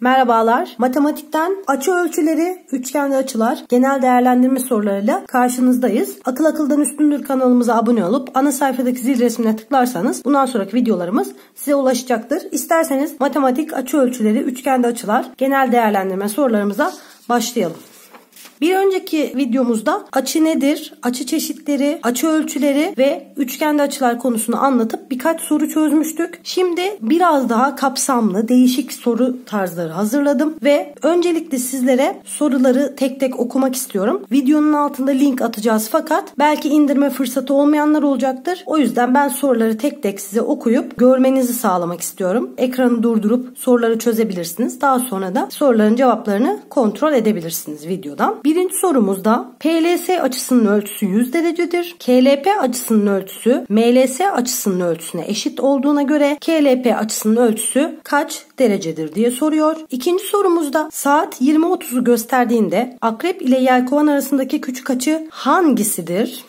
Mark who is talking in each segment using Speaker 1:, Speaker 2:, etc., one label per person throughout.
Speaker 1: Merhabalar. Matematikten açı ölçüleri, üçgen ve açılar, genel değerlendirme sorularıyla karşınızdayız. Akıl akıldan üstündür kanalımıza abone olup ana sayfadaki zil resmine tıklarsanız bundan sonraki videolarımız size ulaşacaktır. İsterseniz matematik açı ölçüleri, üçgen ve açılar, genel değerlendirme sorularımıza başlayalım. Bir önceki videomuzda açı nedir, açı çeşitleri, açı ölçüleri ve üçgende açılar konusunu anlatıp birkaç soru çözmüştük. Şimdi biraz daha kapsamlı, değişik soru tarzları hazırladım ve öncelikle sizlere soruları tek tek okumak istiyorum. Videonun altında link atacağız fakat belki indirme fırsatı olmayanlar olacaktır. O yüzden ben soruları tek tek size okuyup görmenizi sağlamak istiyorum. Ekranı durdurup soruları çözebilirsiniz. Daha sonra da soruların cevaplarını kontrol edebilirsiniz videodan. Birinci sorumuzda PLS açısının ölçüsü 100 derecedir. KLP açısının ölçüsü MLS açısının ölçüsüne eşit olduğuna göre KLP açısının ölçüsü kaç derecedir diye soruyor. İkinci sorumuzda saat 20.30'u gösterdiğinde akrep ile yelkovan arasındaki küçük açı hangisidir?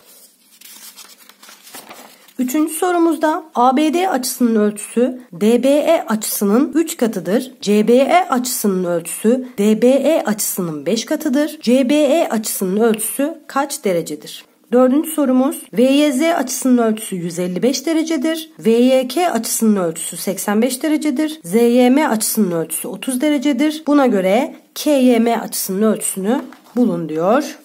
Speaker 1: Üçüncü sorumuzda ABD açısının ölçüsü DBE açısının 3 katıdır. CBE açısının ölçüsü DBE açısının 5 katıdır. CBE açısının ölçüsü kaç derecedir? Dördüncü sorumuz VYZ açısının ölçüsü 155 derecedir. VYK açısının ölçüsü 85 derecedir. ZYM açısının ölçüsü 30 derecedir. Buna göre KYM açısının ölçüsünü bulun diyor.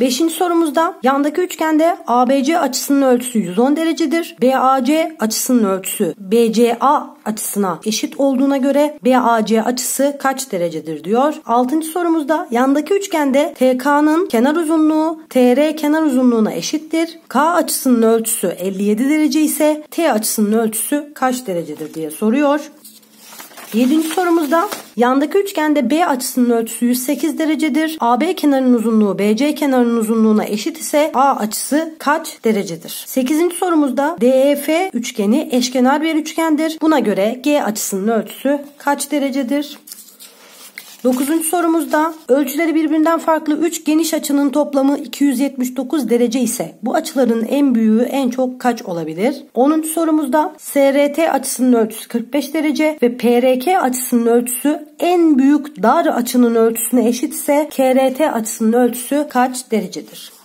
Speaker 1: Beşinci sorumuzda yandaki üçgende ABC açısının ölçüsü 110 derecedir. BAC açısının ölçüsü BCA açısına eşit olduğuna göre BAC açısı kaç derecedir diyor. Altıncı sorumuzda yandaki üçgende TK'nın kenar uzunluğu TR kenar uzunluğuna eşittir. K açısının ölçüsü 57 derece ise T açısının ölçüsü kaç derecedir diye soruyor. Yedinci sorumuzda yandaki üçgende B açısının ölçüsü 108 derecedir. AB kenarının uzunluğu BC kenarının uzunluğuna eşit ise A açısı kaç derecedir? Sekizinci sorumuzda DEF üçgeni eşkenar bir üçgendir. Buna göre G açısının ölçüsü kaç derecedir? Dokuzuncu sorumuzda ölçüleri birbirinden farklı 3 geniş açının toplamı 279 derece ise bu açıların en büyüğü en çok kaç olabilir? 10. sorumuzda SRT açısının ölçüsü 45 derece ve PRK açısının ölçüsü en büyük dar açının ölçüsüne eşit ise KRT açısının ölçüsü kaç derecedir?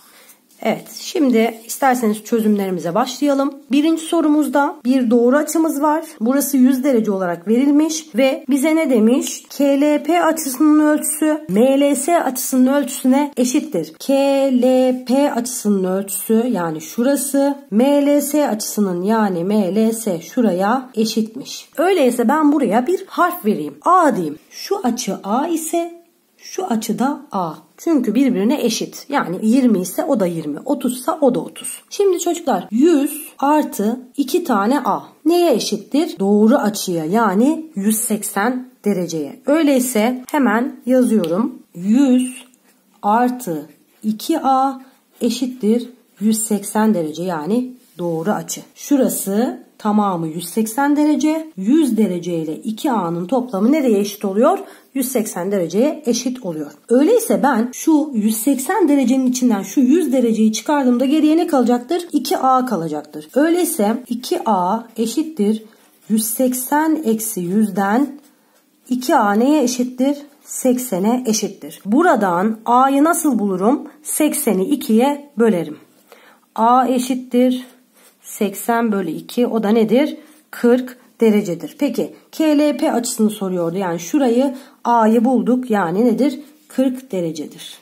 Speaker 1: Evet şimdi isterseniz çözümlerimize başlayalım. Birinci sorumuzda bir doğru açımız var. Burası 100 derece olarak verilmiş ve bize ne demiş? KLP açısının ölçüsü MLS açısının ölçüsüne eşittir. KLP açısının ölçüsü yani şurası MLS açısının yani MLS şuraya eşitmiş. Öyleyse ben buraya bir harf vereyim. A diyeyim. Şu açı A ise şu açıda A. Çünkü birbirine eşit. Yani 20 ise o da 20. 30 ise o da 30. Şimdi çocuklar 100 artı 2 tane A. Neye eşittir? Doğru açıya yani 180 dereceye. Öyleyse hemen yazıyorum. 100 artı 2A eşittir 180 derece yani doğru açı. Şurası tamamı 180 derece. 100 derece ile 2A'nın toplamı nereye eşit oluyor? 180 dereceye eşit oluyor. Öyleyse ben şu 180 derecenin içinden şu 100 dereceyi çıkardığımda geriye ne kalacaktır? 2A kalacaktır. Öyleyse 2A eşittir 180 eksi 100'den 2A neye eşittir? 80'e eşittir. Buradan A'yı nasıl bulurum? 80'i 2'ye bölerim. A eşittir 80 bölü 2 o da nedir? 40 derecedir. Peki KLP açısını soruyordu. Yani şurayı A'yı bulduk. Yani nedir? 40 derecedir.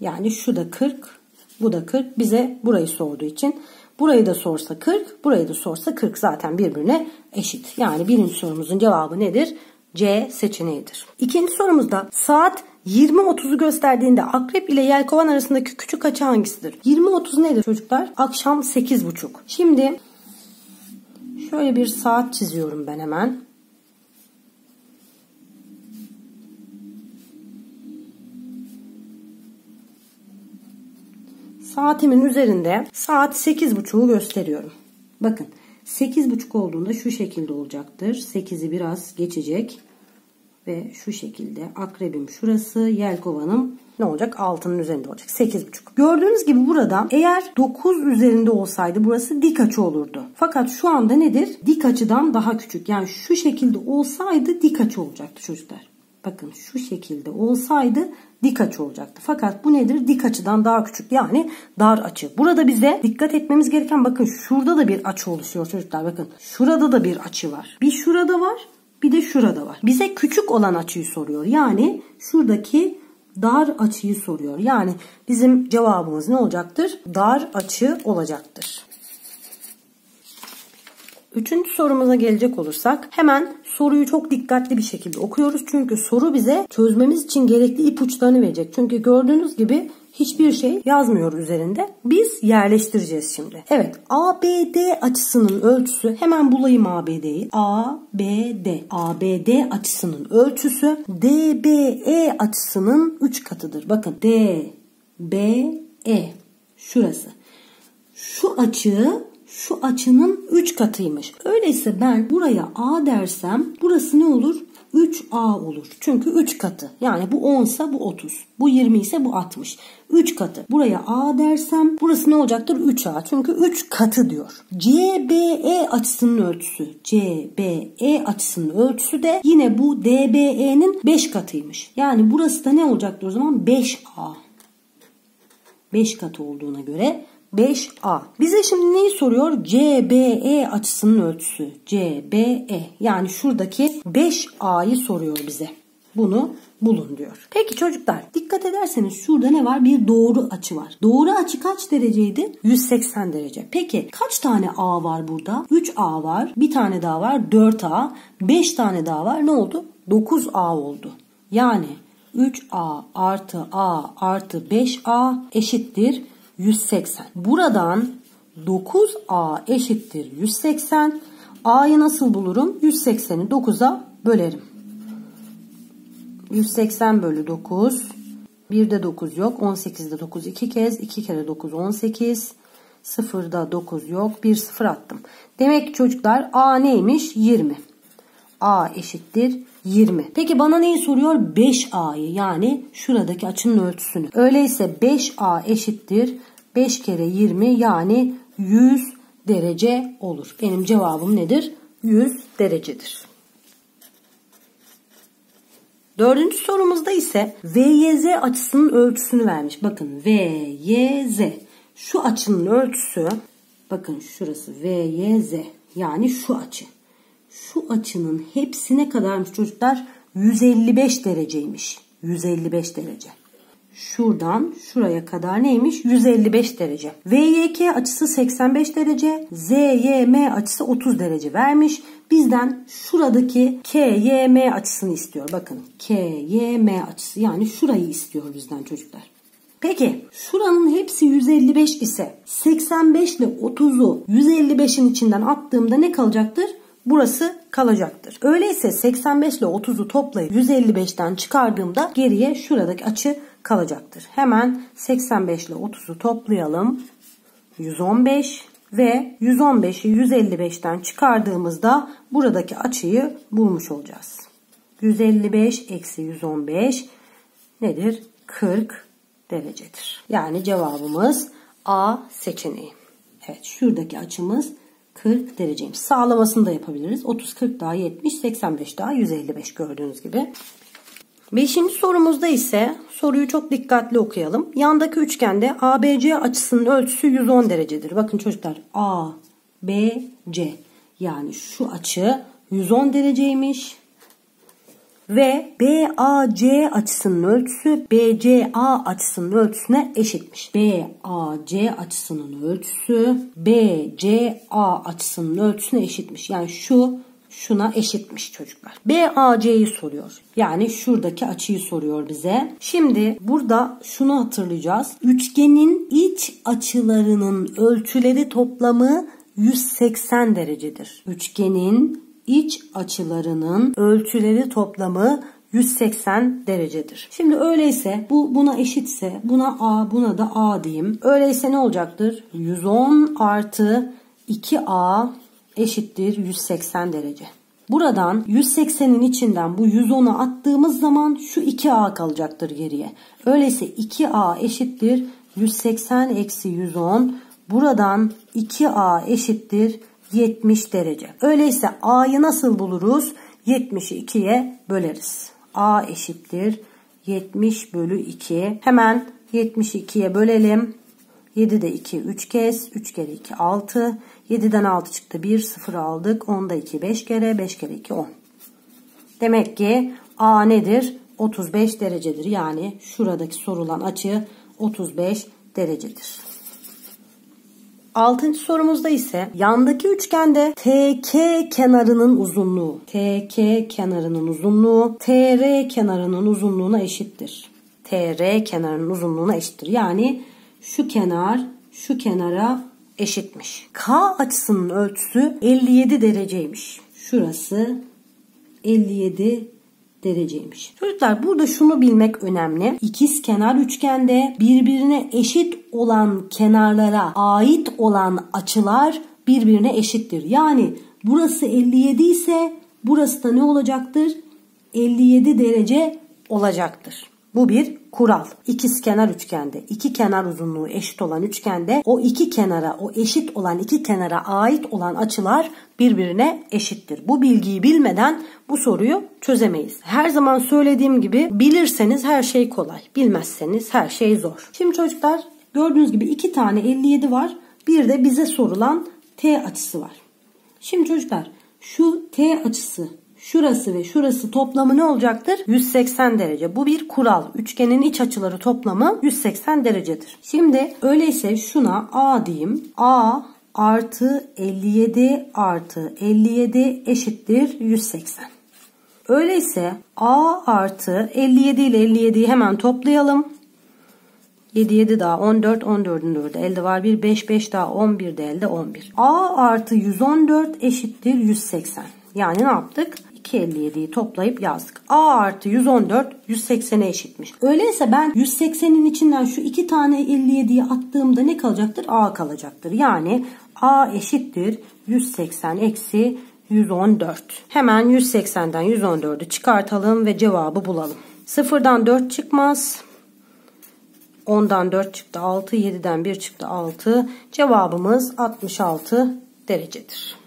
Speaker 1: Yani şu da 40 bu da 40 bize burayı sorduğu için burayı da sorsa 40 burayı da sorsa 40 zaten birbirine eşit. Yani birinci sorumuzun cevabı nedir? C seçeneğidir. İkinci sorumuzda saat 20-30'u gösterdiğinde akrep ile yelkovan arasındaki küçük açı hangisidir? 20-30 nedir çocuklar? Akşam 8.30. Şimdi şöyle bir saat çiziyorum ben hemen. Saatimin üzerinde saat 8.30'u gösteriyorum. Bakın 8.30 olduğunda şu şekilde olacaktır. 8'i biraz geçecek. Ve şu şekilde akrebim şurası, yelkovanım ne olacak? Altının üzerinde olacak. 8,5. Gördüğünüz gibi burada eğer 9 üzerinde olsaydı burası dik açı olurdu. Fakat şu anda nedir? Dik açıdan daha küçük. Yani şu şekilde olsaydı dik açı olacaktı çocuklar. Bakın şu şekilde olsaydı dik açı olacaktı. Fakat bu nedir? Dik açıdan daha küçük yani dar açı. Burada bize dikkat etmemiz gereken bakın şurada da bir açı oluşuyor çocuklar. Bakın şurada da bir açı var. Bir şurada var bir de şurada var. Bize küçük olan açıyı soruyor. Yani şuradaki dar açıyı soruyor. Yani bizim cevabımız ne olacaktır? Dar açı olacaktır. Üçüncü sorumuza gelecek olursak hemen soruyu çok dikkatli bir şekilde okuyoruz. Çünkü soru bize çözmemiz için gerekli ipuçlarını verecek. Çünkü gördüğünüz gibi hiçbir şey yazmıyor üzerinde. Biz yerleştireceğiz şimdi. Evet ABD açısının ölçüsü hemen bulayım ABD'yi. ABD. ABD açısının ölçüsü DBE açısının 3 katıdır. Bakın DBE şurası. Şu açı şu açının 3 katıymış. Öyleyse ben buraya A dersem burası ne olur? 3A olur. Çünkü 3 katı. Yani bu 10 ise bu 30. Bu 20 ise bu 60. 3 katı. Buraya A dersem burası ne olacaktır? 3A. Çünkü 3 katı diyor. CBE açısının ölçüsü. CBE açısının ölçüsü de yine bu DBE'nin 5 katıymış. Yani burası da ne olacaktır o zaman? 5A. 5 katı olduğuna göre 5A. Bize şimdi neyi soruyor? CBE açısının ölçüsü. CBE yani şuradaki 5A'yı soruyor bize. Bunu bulun diyor. Peki çocuklar dikkat ederseniz şurada ne var? Bir doğru açı var. Doğru açı kaç dereceydi? 180 derece. Peki kaç tane A var burada? 3A var. Bir tane daha var 4A. 5 tane daha var. Ne oldu? 9A oldu. Yani 3A artı A artı 5A eşittir 180. Buradan 9A eşittir 180. A'yı nasıl bulurum? 180'i 9'a bölerim. 180 bölü 9. Bir de 9 yok. 18'de 9 iki kez. 2 kere 9 18. Sıfırda 9 yok. Bir sıfır attım. Demek çocuklar A neymiş? 20. A eşittir 20. Peki bana neyi soruyor? 5A'yı yani şuradaki açının ölçüsünü. Öyleyse 5A eşittir 5 kere 20 yani 100 derece olur. Benim cevabım nedir? 100 derecedir. Dördüncü sorumuzda ise VYZ açısının ölçüsünü vermiş. Bakın VYZ şu açının ölçüsü bakın şurası VYZ yani şu açı. Şu açının hepsi ne kadarmış çocuklar? 155 dereceymiş. 155 derece. Şuradan şuraya kadar neymiş? 155 derece. VYK açısı 85 derece. ZYM açısı 30 derece vermiş. Bizden şuradaki KYM açısını istiyor. Bakın KYM açısı yani şurayı istiyor bizden çocuklar. Peki şuranın hepsi 155 ise 85 ile 30'u 155'in içinden attığımda ne kalacaktır? burası kalacaktır. Öyleyse 85 ile 30'u toplayıp 155'ten çıkardığımda geriye şuradaki açı kalacaktır. Hemen 85 ile 30'u toplayalım. 115 ve 115'i 155'ten çıkardığımızda buradaki açıyı bulmuş olacağız. 155 eksi 115 nedir? 40 derecedir. Yani cevabımız A seçeneği. Evet şuradaki açımız 40 dereceymiş. Sağlamasını da yapabiliriz. 30, 40 daha 70, 85 daha 155 gördüğünüz gibi. Beşinci sorumuzda ise soruyu çok dikkatli okuyalım. Yandaki üçgende ABC açısının ölçüsü 110 derecedir. Bakın çocuklar ABC yani şu açı 110 dereceymiş. Ve BAC açısının ölçüsü BCA açısının ölçüsüne eşitmiş. BAC açısının ölçüsü BCA açısının ölçüsüne eşitmiş. Yani şu şuna eşitmiş çocuklar. BAC'yi soruyor. Yani şuradaki açıyı soruyor bize. Şimdi burada şunu hatırlayacağız. Üçgenin iç açılarının ölçüleri toplamı 180 derecedir. Üçgenin iç açılarının ölçüleri toplamı 180 derecedir. Şimdi öyleyse bu buna eşitse buna A buna da A diyeyim. Öyleyse ne olacaktır? 110 artı 2A eşittir 180 derece. Buradan 180'in içinden bu 110'u attığımız zaman şu 2A kalacaktır geriye. Öyleyse 2A eşittir 180 eksi 110. Buradan 2A eşittir 70 derece. Öyleyse A'yı nasıl buluruz? 70'i 2'ye böleriz. A eşittir 70 bölü 2. Hemen 72'ye bölelim. 7'de 2 3 kez. 3 kere 2 6. 7'den 6 çıktı 1 0 aldık. 10'da 2 5 kere. 5 kere 2 10. Demek ki A nedir? 35 derecedir. Yani şuradaki sorulan açı 35 derecedir. Altıncı sorumuzda ise yandaki üçgende TK kenarının uzunluğu, TK kenarının uzunluğu TR kenarının uzunluğuna eşittir. TR kenarının uzunluğuna eşittir. Yani şu kenar şu kenara eşitmiş. K açısının ölçüsü 57 dereceymiş. Şurası 57 dereceymiş. Çocuklar burada şunu bilmek önemli. İkiz kenar üçgende birbirine eşit olan kenarlara ait olan açılar birbirine eşittir. Yani burası 57 ise burası da ne olacaktır? 57 derece olacaktır. Bu bir kural. İkiz kenar üçgende iki kenar uzunluğu eşit olan üçgende o iki kenara o eşit olan iki kenara ait olan açılar birbirine eşittir. Bu bilgiyi bilmeden bu soruyu çözemeyiz. Her zaman söylediğim gibi bilirseniz her şey kolay. Bilmezseniz her şey zor. Şimdi çocuklar gördüğünüz gibi iki tane 57 var. Bir de bize sorulan T açısı var. Şimdi çocuklar şu T açısı şurası ve şurası toplamı ne olacaktır? 180 derece. Bu bir kural. Üçgenin iç açıları toplamı 180 derecedir. Şimdi öyleyse şuna A diyeyim. A artı 57 artı 57 eşittir 180. Öyleyse A artı 57 ile 57'yi hemen toplayalım. 7 7 daha 14 14'ün 4'ü elde var 1 5 5 daha 11 de elde 11. A artı 114 eşittir 180. Yani ne yaptık? 257'yi toplayıp yazdık. A artı 114 180'e eşitmiş. Öyleyse ben 180'in içinden şu iki tane 57'yi attığımda ne kalacaktır? A kalacaktır. Yani A eşittir 180 eksi 114. Hemen 180'den 114'ü çıkartalım ve cevabı bulalım. Sıfırdan 4 çıkmaz. 10'dan 4 çıktı 6, 7'den 1 çıktı 6. Cevabımız 66 derecedir.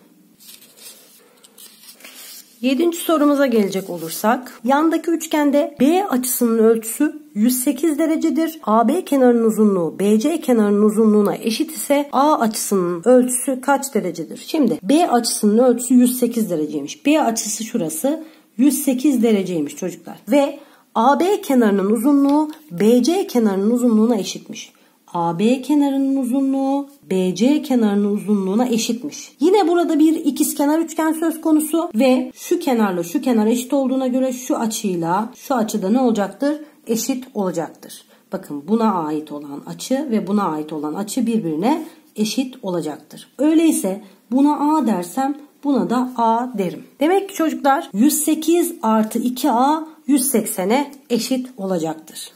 Speaker 1: Yedinci sorumuza gelecek olursak yandaki üçgende B açısının ölçüsü 108 derecedir. AB kenarının uzunluğu BC kenarının uzunluğuna eşit ise A açısının ölçüsü kaç derecedir? Şimdi B açısının ölçüsü 108 dereceymiş. B açısı şurası 108 dereceymiş çocuklar. Ve AB kenarının uzunluğu BC kenarının uzunluğuna eşitmiş. AB kenarının uzunluğu BC kenarının uzunluğuna eşitmiş. Yine burada bir ikizkenar üçgen söz konusu ve şu kenarla şu kenar eşit olduğuna göre şu açıyla şu açıda ne olacaktır? Eşit olacaktır. Bakın buna ait olan açı ve buna ait olan açı birbirine eşit olacaktır. Öyleyse buna A dersem buna da A derim. Demek ki çocuklar 108 artı 2A 180'e eşit olacaktır.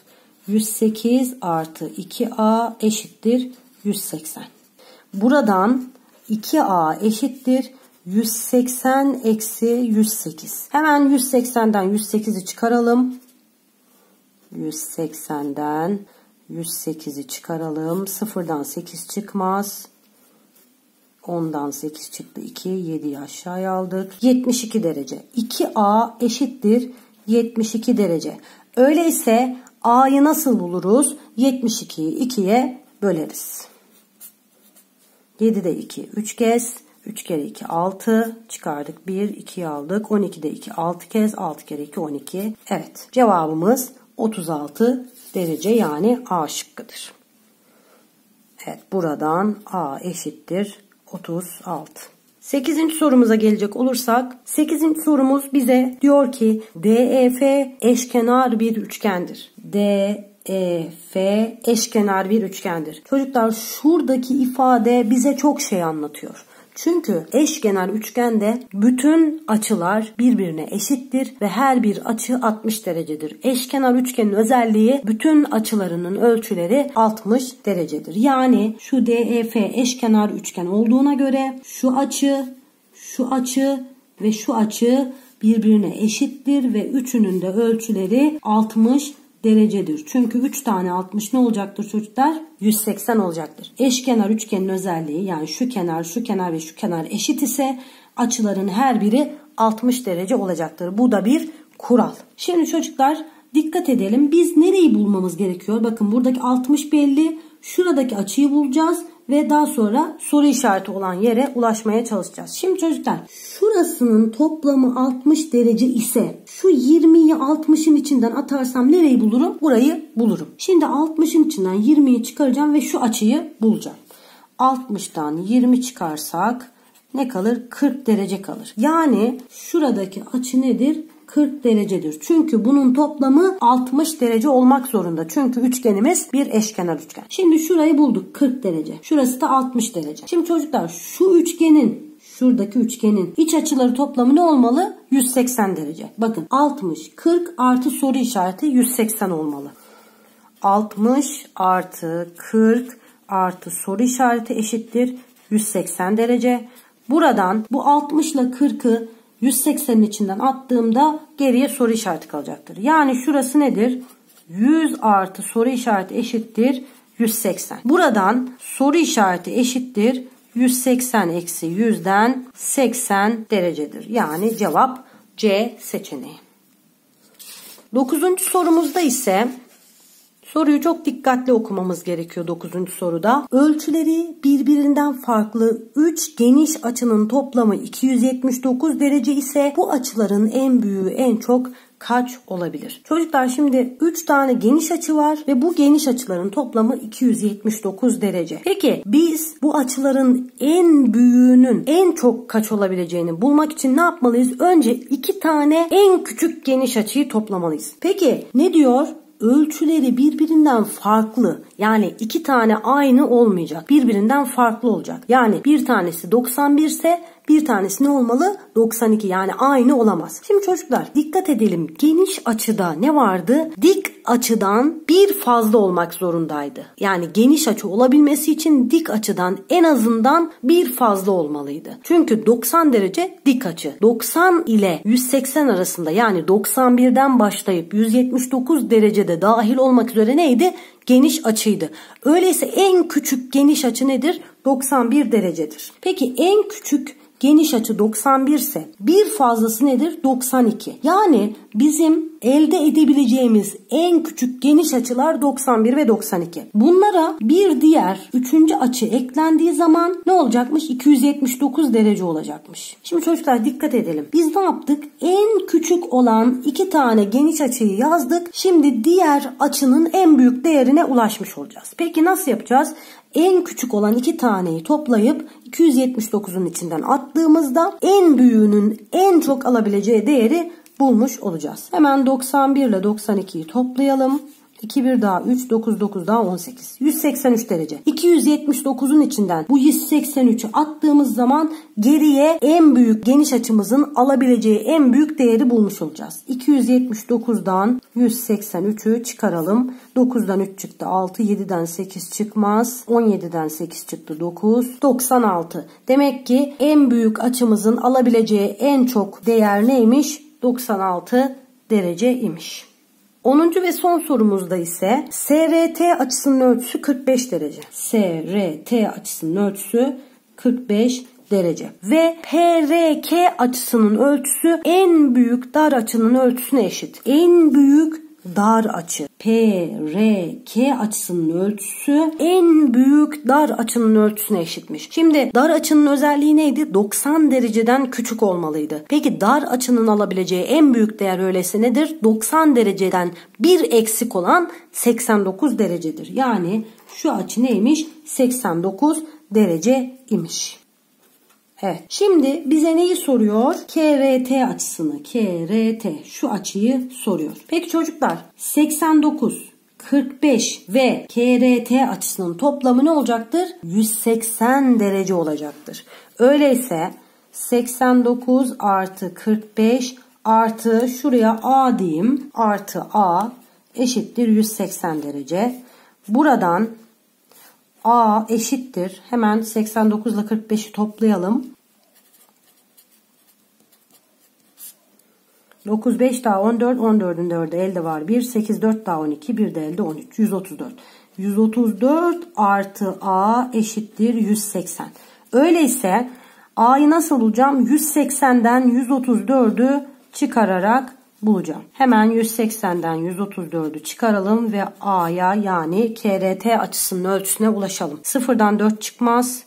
Speaker 1: 108 artı 2A eşittir 180. Buradan 2A eşittir 180 eksi 108. Hemen 180'den 108'i çıkaralım. 180'den 108'i çıkaralım. Sıfırdan 8 çıkmaz. 10'dan 8 çıktı 2. 7'yi aşağıya aldık. 72 derece. 2A eşittir 72 derece. Öyleyse A'yı nasıl buluruz? 72'yi 2'ye böleriz. 7'de 2 3 kez. 3 kere 2 6 çıkardık 1 2'yi aldık 12'de 2 6 kez 6 kere 2 12 evet cevabımız 36 derece yani A şıkkıdır. Evet buradan A eşittir 36. 8. sorumuza gelecek olursak 8. sorumuz bize diyor ki DEF eşkenar bir üçgendir. DEF eşkenar bir üçgendir. Çocuklar şuradaki ifade bize çok şey anlatıyor. Çünkü eşkenar üçgende bütün açılar birbirine eşittir ve her bir açı 60 derecedir. Eşkenar üçgenin özelliği bütün açılarının ölçüleri 60 derecedir. Yani şu DEF eşkenar üçgen olduğuna göre şu açı, şu açı ve şu açı birbirine eşittir ve üçünün de ölçüleri 60 derecedir. Çünkü 3 tane 60 ne olacaktır çocuklar? 180 olacaktır. Eşkenar üçgenin özelliği yani şu kenar, şu kenar ve şu kenar eşit ise açıların her biri 60 derece olacaktır. Bu da bir kural. Şimdi çocuklar dikkat edelim. Biz nereyi bulmamız gerekiyor? Bakın buradaki 60 belli. Şuradaki açıyı bulacağız ve daha sonra soru işareti olan yere ulaşmaya çalışacağız. Şimdi çocuklar şurasının toplamı 60 derece ise şu 20'yi 60'ın içinden atarsam nereyi bulurum? Burayı bulurum. Şimdi 60'ın içinden 20'yi çıkaracağım ve şu açıyı bulacağım. 60'tan 20 çıkarsak ne kalır? 40 derece kalır. Yani şuradaki açı nedir? 40 derecedir. Çünkü bunun toplamı 60 derece olmak zorunda. Çünkü üçgenimiz bir eşkenar üçgen. Şimdi şurayı bulduk 40 derece. Şurası da 60 derece. Şimdi çocuklar şu üçgenin şuradaki üçgenin iç açıları toplamı ne olmalı? 180 derece. Bakın 60, 40 artı soru işareti 180 olmalı. 60 artı 40 artı soru işareti eşittir 180 derece. Buradan bu 60 ile 40'ı 180'in içinden attığımda geriye soru işareti kalacaktır. Yani şurası nedir? 100 artı soru işareti eşittir 180. Buradan soru işareti eşittir 180 eksi 100'den 80 derecedir. Yani cevap C seçeneği. Dokuzuncu sorumuzda ise Soruyu çok dikkatli okumamız gerekiyor 9. soruda. Ölçüleri birbirinden farklı 3 geniş açının toplamı 279 derece ise bu açıların en büyüğü en çok kaç olabilir? Çocuklar şimdi 3 tane geniş açı var ve bu geniş açıların toplamı 279 derece. Peki biz bu açıların en büyüğünün en çok kaç olabileceğini bulmak için ne yapmalıyız? Önce 2 tane en küçük geniş açıyı toplamalıyız. Peki ne diyor? Ölçüleri birbirinden farklı. Yani iki tane aynı olmayacak. Birbirinden farklı olacak. Yani bir tanesi 91 ise bir tanesi ne olmalı? 92 yani aynı olamaz. Şimdi çocuklar dikkat edelim. Geniş açıda ne vardı? Dik açıdan bir fazla olmak zorundaydı. Yani geniş açı olabilmesi için dik açıdan en azından bir fazla olmalıydı. Çünkü 90 derece dik açı. 90 ile 180 arasında yani 91'den başlayıp 179 derecede dahil olmak üzere neydi? Geniş açıydı. Öyleyse en küçük geniş açı nedir? 91 derecedir. Peki en küçük geniş açı 91 ise bir fazlası nedir? 92. Yani bizim elde edebileceğimiz en küçük geniş açılar 91 ve 92. Bunlara bir diğer üçüncü açı eklendiği zaman ne olacakmış? 279 derece olacakmış. Şimdi çocuklar dikkat edelim. Biz ne yaptık? En küçük olan iki tane geniş açıyı yazdık. Şimdi diğer açının en büyük değerine ulaşmış olacağız. Peki nasıl yapacağız? en küçük olan iki taneyi toplayıp 279'un içinden attığımızda en büyüğünün en çok alabileceği değeri bulmuş olacağız. Hemen 91 ile 92'yi toplayalım. 2 1 daha 3 9 9 daha 18. 183 derece. 279'un içinden bu 183'ü attığımız zaman geriye en büyük geniş açımızın alabileceği en büyük değeri bulmuş olacağız. 279'dan 183'ü çıkaralım. 9'dan 3 çıktı 6, 7'den 8 çıkmaz. 17'den 8 çıktı 9, 96. Demek ki en büyük açımızın alabileceği en çok değer neymiş? 96 derece imiş. 10. ve son sorumuzda ise SRT açısının ölçüsü 45 derece. SRT açısının ölçüsü 45 derece. Ve PRK açısının ölçüsü en büyük dar açının ölçüsüne eşit. En büyük dar açı. P, R, K açısının ölçüsü en büyük dar açının ölçüsüne eşitmiş. Şimdi dar açının özelliği neydi? 90 dereceden küçük olmalıydı. Peki dar açının alabileceği en büyük değer öyleyse nedir? 90 dereceden bir eksik olan 89 derecedir. Yani şu açı neymiş? 89 derece imiş. Evet. Şimdi bize neyi soruyor? KRT açısını. KRT şu açıyı soruyor. Peki çocuklar 89 45 ve KRT açısının toplamı ne olacaktır? 180 derece olacaktır. Öyleyse 89 artı 45 artı şuraya A diyeyim artı A eşittir 180 derece. Buradan A eşittir. Hemen 89 ile 45'i toplayalım. 9 5 daha 14. 14'ün 4'ü elde var 1. 8 4 daha 12. 1 de elde 13. 134. 134 artı A eşittir 180. Öyleyse A'yı nasıl bulacağım? 180'den 134'ü çıkararak bulacağım. Hemen 180'den 134'ü çıkaralım ve A'ya yani KRT açısının ölçüsüne ulaşalım. 0'dan 4 çıkmaz.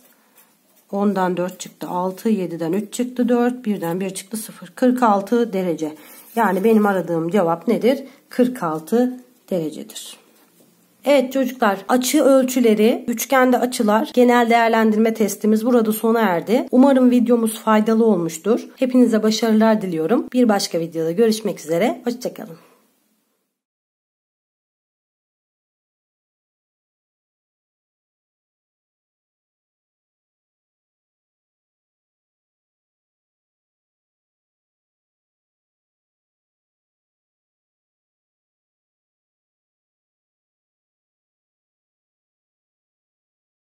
Speaker 1: 10'dan 4 çıktı 6, 7'den 3 çıktı 4, 1'den 1 çıktı 0. 46 derece. Yani benim aradığım cevap nedir? 46 derecedir. Evet çocuklar açı ölçüleri, üçgende açılar, genel değerlendirme testimiz burada sona erdi. Umarım videomuz faydalı olmuştur. Hepinize başarılar diliyorum. Bir başka videoda görüşmek üzere. Hoşçakalın.